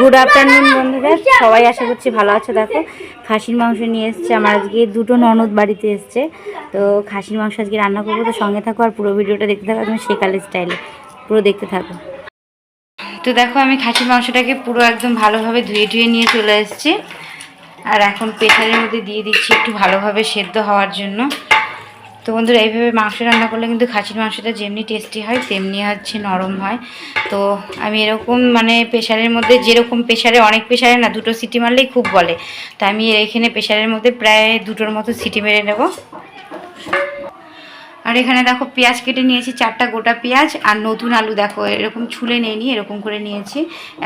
Good afternoon বন্ধুরা। সবাই আশা করছি ভালো আছে। দেখো খাসির মাংস নিয়ে এসছে। আমার আজকে দুটো ননদ বাড়িতে এসছে। তো খাসির মাংস আজকে রান্না করব। তো সঙ্গে থাকো আর পুরো ভিডিওটা দেখতে থাকো। একদম শেখালে স্টাইলে পুরো দেখতে থাকো। তো দেখো আমি খাসির মাংসটাকে পুরো একদম ভালোভাবে ধুয়ে ধুয়ে নিয়ে চলে এসেছি। আর এখন প্রেশারের মধ্যে দিয়ে দিচ্ছি একটু ভালোভাবে সেদ্ধ হওয়ার জন্য। তো বন্ধুরা, এইভাবে মাংস রান্না করলে কিন্তু খাসির মাংসটা যেমনি টেস্টি হয়, তেমনি হচ্ছে নরম হয়। তো আমি এরকম মানে প্রেশারের মধ্যে যেরকম প্রেশারে অনেক প্রেশারে না, দুটো সিটি মারলেই খুব বলে। তো আমি এখানে প্রেশারের মধ্যে প্রায় দুটোর মতো সিটি মেরে নেব। আর এখানে দেখো, পেঁয়াজ কেটে নিয়েছি, চারটা গোটা পেঁয়াজ আর নতুন আলু দেখো, এরকম ছুলে নিয়ে এরকম করে নিয়েছি।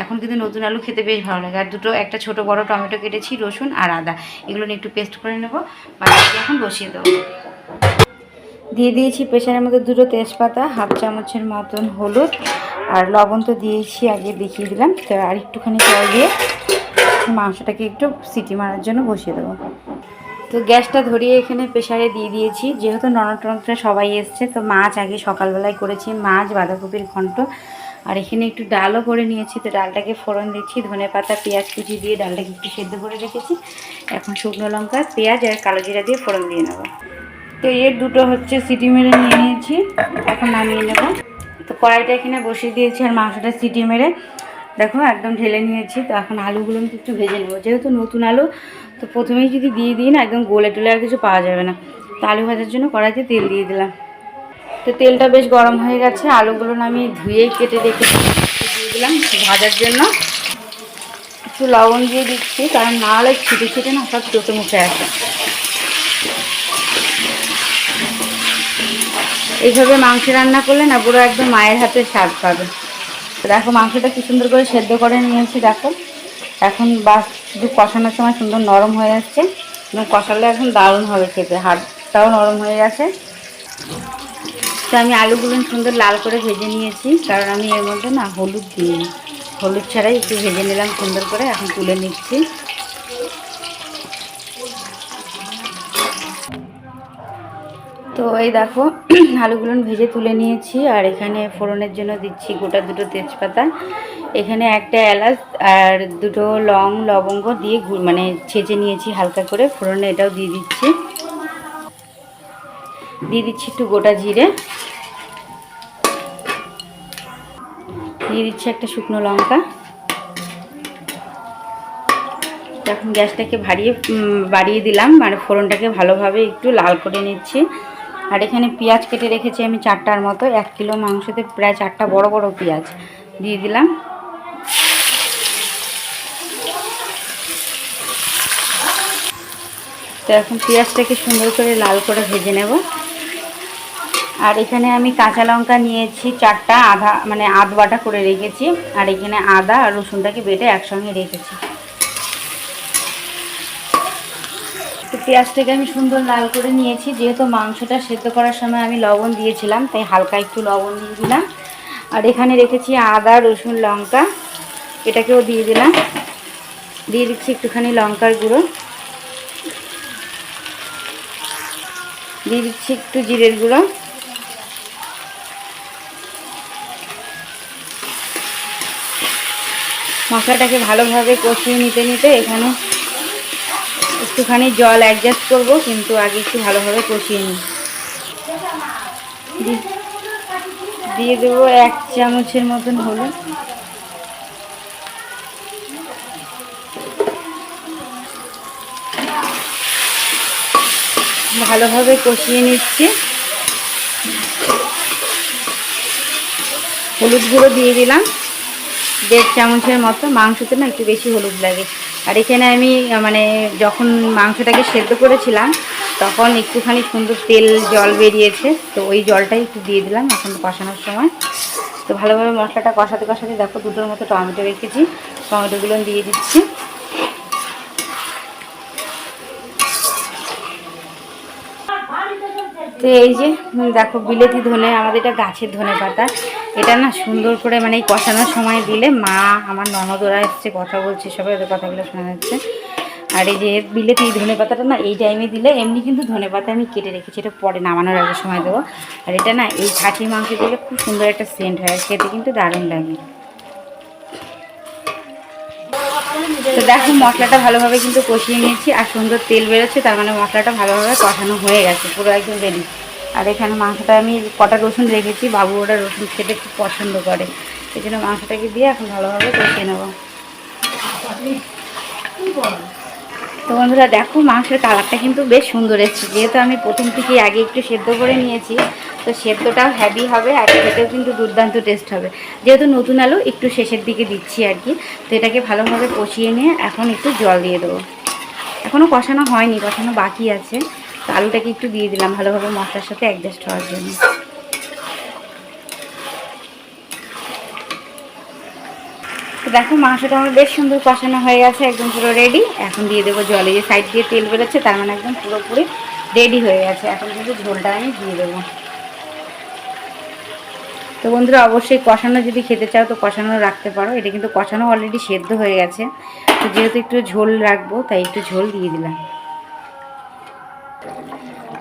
এখন কিন্তু নতুন আলু খেতে বেশ ভালো লাগে। আর দুটো, একটা ছোট বড় টমেটো কেটেছি, রসুন আর আদা। এগুলো নিয়ে একটু পেস্ট করে নেব। বাড়িতে এখন বসিয়ে দেবো। দিয়ে দিয়েছি প্রেশারের মধ্যে দুটো তেজপাতা, হাফ চামচের মতন হলুদ আর লবণ তো দিয়েছি, আগে দেখিয়ে দিলাম। তো আর একটুখানি জল দিয়ে মাংসটাকে একটু সিটি মারার জন্য বসিয়ে দেবো। তো গ্যাসটা ধরিয়ে এখানে প্রেশারে দিয়ে দিয়েছি। যেহেতু ননদ টনদরা সবাই এসছে, তো মাছ আগে সকালবেলায় করেছি, মাছ, বাঁধাকপির ঘন্ট। আর এখানে একটু ডালও করে নিয়েছি, তো ডালটাকে ফোড়ন দিচ্ছি, ধনে পাতা, পেঁয়াজ কুচি দিয়ে ডালটাকে একটু সেদ্ধ করে রেখেছি। এখন শুকনো লঙ্কা, পেঁয়াজ আর কালো জিরা দিয়ে ফোড়ন দিয়ে নেব। তো এর দুটো হচ্ছে সিটি মেরে নিয়ে নিয়েছি। এখন নামিয়ে নেব। তো কড়াইটা এখানে বসিয়ে দিয়েছি আর মাংসটা সিটি মেরে। দেখো, একদম ঢেলে নিয়েছি। তো এখন আলুগুলো আমি একটু ভেজে নেব। যেহেতু নতুন আলু, তো প্রথমেই যদি দিয়ে দিই না, একদম গোলে টোলে আর কিছু পাওয়া যাবে না। তো আলু ভাজার জন্য কড়াইতে তেল দিয়ে দিলাম। তো তেলটা বেশ গরম হয়ে গেছে। আলুগুলো আমি ধুয়েই কেটে রেখে দিয়ে দিলাম ভাজার জন্য। একটু লবণ দিয়ে দিচ্ছি, কারণ না হলে ছিটে ছিটে না, সব চোখে মুখে আসে। এইভাবে মাংস রান্না করলে না পুরো একদম মায়ের হাতে স্বাদ পাবে। দেখো মাংসটা কি সুন্দর করে সেদ্ধ করে নিয়েছি, দেখো। এখন বাস শুধু কষানোর সময় সুন্দর নরম হয়ে যাচ্ছে এবং কষালে এখন দারুণ হবে খেতে, হাতটাও নরম হয়ে গেছে। তো আমি আলুগুলো সুন্দর লাল করে ভেজে নিয়েছি, কারণ আমি এর মধ্যে না হলুদ দিইনি। হলুদ ছাড়াই একটু ভেজে নিলাম সুন্দর করে, এখন তুলে নিচ্ছি। তো এই দেখো, আলুগুলো ভেজে তুলে নিয়েছি, আর এখানে ফোড়নের জন্য দিচ্ছি গোটা দুটো তেজপাতা। এখানে একটা এলাচ আর দুটো লং লবঙ্গ দিয়ে মানে ছেঁচে নিয়েছি হালকা করে, ফোড়নে এটাও দিয়ে দিচ্ছি। দিয়ে দিচ্ছি একটু গোটা জিরে। দিয়ে দিচ্ছি একটা শুকনো লঙ্কা। এখন গ্যাসটাকে ভারিয়ে বাড়িয়ে দিলাম মানে ফোড়নটাকে ভালোভাবে একটু লাল করে নিচ্ছি। আর এখানে পেঁয়াজ কেটে রেখেছি আমি চারটার মতো। এক কিলো মাংসতে প্রায় চারটা বড় বড় পেঁয়াজ। দিয়ে দিলাম। তো এখন পেঁয়াজটাকে সুন্দর করে লাল করে ভেজে নেব। আর এখানে আমি কাঁচা লঙ্কা নিয়েছি চারটা, আধা মানে আধ বাটা করে রেখেছি। আর এখানে আদা আর রসুনটাকে বেটে একসঙ্গে রেখেছি। পেঁয়াজটাকে আমি সুন্দর লাল করে নিয়েছি। যেহেতু মাংসটা সেদ্ধ করার সময় আমি লবণ দিয়েছিলাম, তাই হালকা একটু লবণ দিয়ে দিলাম। আর এখানে রেখেছি আদা, রসুন, লঙ্কা। এটাকেও দিয়ে দিলাম। দিয়ে দিচ্ছি একটুখানি লঙ্কার গুঁড়ো। দিয়ে দিচ্ছি একটু জিরের গুঁড়ো। মশলাটাকে ভালোভাবে কষিয়ে নিতে নিতে এখানে একটুখানি জল অ্যাডজাস্ট করব, কিন্তু আগে একটু ভালোভাবে কষিয়ে নিই। দিয়ে দেবো এক চামচের মতন হলুদ। ভালোভাবে কষিয়ে নিচ্ছি। হলুদ গুঁড়ো দিয়ে দিলাম। দেড় চামচের মতো। মাংসতে না একটু বেশি হলুদ লাগে। আর এখানে আমি মানে যখন মাংসটাকে সেদ্ধ করেছিলাম, তখন একটুখানি সুন্দর তেল, জল বেরিয়েছে। তো ওই জলটাই একটু দিয়ে দিলাম এখন কষানোর সময়। তো ভালোভাবে মশলাটা কষাতে কষাতে দেখো দুটোর মতো টমেটো রেখেছি। টমেটোগুলো দিয়ে দিচ্ছি। তো এই যে, দেখো, বিলেতি ধনে, আমাদের এটা গাছের ধনে পাতা। এটা না সুন্দর করে মানে এই কষানোর সময় দিলে মা, আমার ননদরা এসছে, কথা বলছে, সবাই ওদের কথাগুলো শোনা যাচ্ছে। আর এই যে বিলেতি ধনে পাতাটা না এই টাইমে দিলে এমনি কিন্তু ধনে পাতা আমি কেটে রেখেছি, এটা পরে নামানোর আগে সময় দেবো। আর এটা না এই খাসির মাংস দিলে খুব সুন্দর একটা সেন্ট হয় খেতে কিন্তু দারুণ লাগে। তো দেখো মশলাটা ভালোভাবে কিন্তু কষিয়ে নিয়েছি, আর সুন্দর তেল বেরোচ্ছে, তার মানে মশলাটা ভালোভাবে কষানো হয়ে গেছে, পুরো একদম রেডি আর এখানে মাংসটা আমি কটা রসুন রেখেছি, বাবু ওটা রসুন খেতে খুব পছন্দ করে। সেই জন্য মাংসটাকে দিয়ে এখন ভালোভাবে কষিয়ে নেব। তো বন্ধুরা, দেখো মাংসের কালারটা কিন্তু বেশ সুন্দর এসেছে। যেহেতু আমি প্রথম থেকে আগে একটু সেদ্ধ করে নিয়েছি, তো সেদ্ধটাও হ্যাভি হবে আর খেতেও কিন্তু দুর্দান্ত টেস্ট হবে। যেহেতু নতুন আলু, একটু শেষের দিকে দিচ্ছি আর কি। তো এটাকে ভালোভাবে কষিয়ে নিয়ে এখন একটু জল দিয়ে দেবো। এখনও কষানো হয়নি, কষানো বাকি আছে। তো আলুটাকে একটু দিয়ে দিলাম ভালোভাবে মশলার সাথে অ্যাডজাস্ট হওয়ার জন্য। তো দেখো মাংসটা আমার বেশ সুন্দর কষানো হয়ে গেছে, একদম পুরো রেডি এখন দিয়ে দেবো জলে, যে সাইড দিয়ে তেল বেরোচ্ছে তার মানে একদম পুরোপুরি রেডি হয়ে গেছে। এখন কিন্তু ঝোলটা আমি দিয়ে দেবো। তো বন্ধুরা, অবশ্যই কষানো যদি খেতে চাও তো কষানো রাখতে পারো। এটা কিন্তু কষানো অলরেডি সেদ্ধ হয়ে গেছে। তো যেহেতু একটু ঝোল রাখব, তাই একটু ঝোল দিয়ে দিলাম।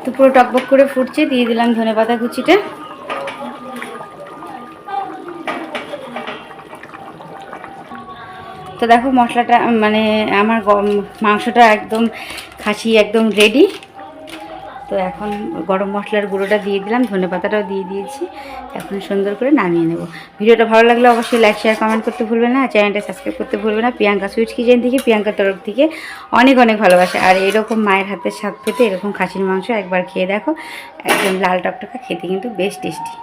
তো পুরো টকবক করে ফুটছে, দিয়ে দিলাম ধনে পাতা কুচিটা। তো দেখো মশলাটা মানে আমার মাংসটা একদম খাসি, একদম রেডি তো এখন গরম মশলার গুঁড়োটা দিয়ে দিলাম, ধনে পাতাটাও দিয়ে দিয়েছি। এখন সুন্দর করে নামিয়ে নেব। ভিডিওটা ভালো লাগলে অবশ্যই লাইক শেয়ার কমেন্ট করতে ভুলবে না। চ্যানেলটা সাবস্ক্রাইব করতে ভুলবে না। প্রিয়াঙ্কা সুইট কিচেন থেকে প্রিয়াঙ্কার তরফ থেকে অনেক অনেক ভালোবাসে। আর এরকম মায়ের হাতের স্বাদ পেতে এরকম খাসির মাংস একবার খেয়ে দেখো। একদম লাল টকটকা, খেতে কিন্তু বেশ টেস্টি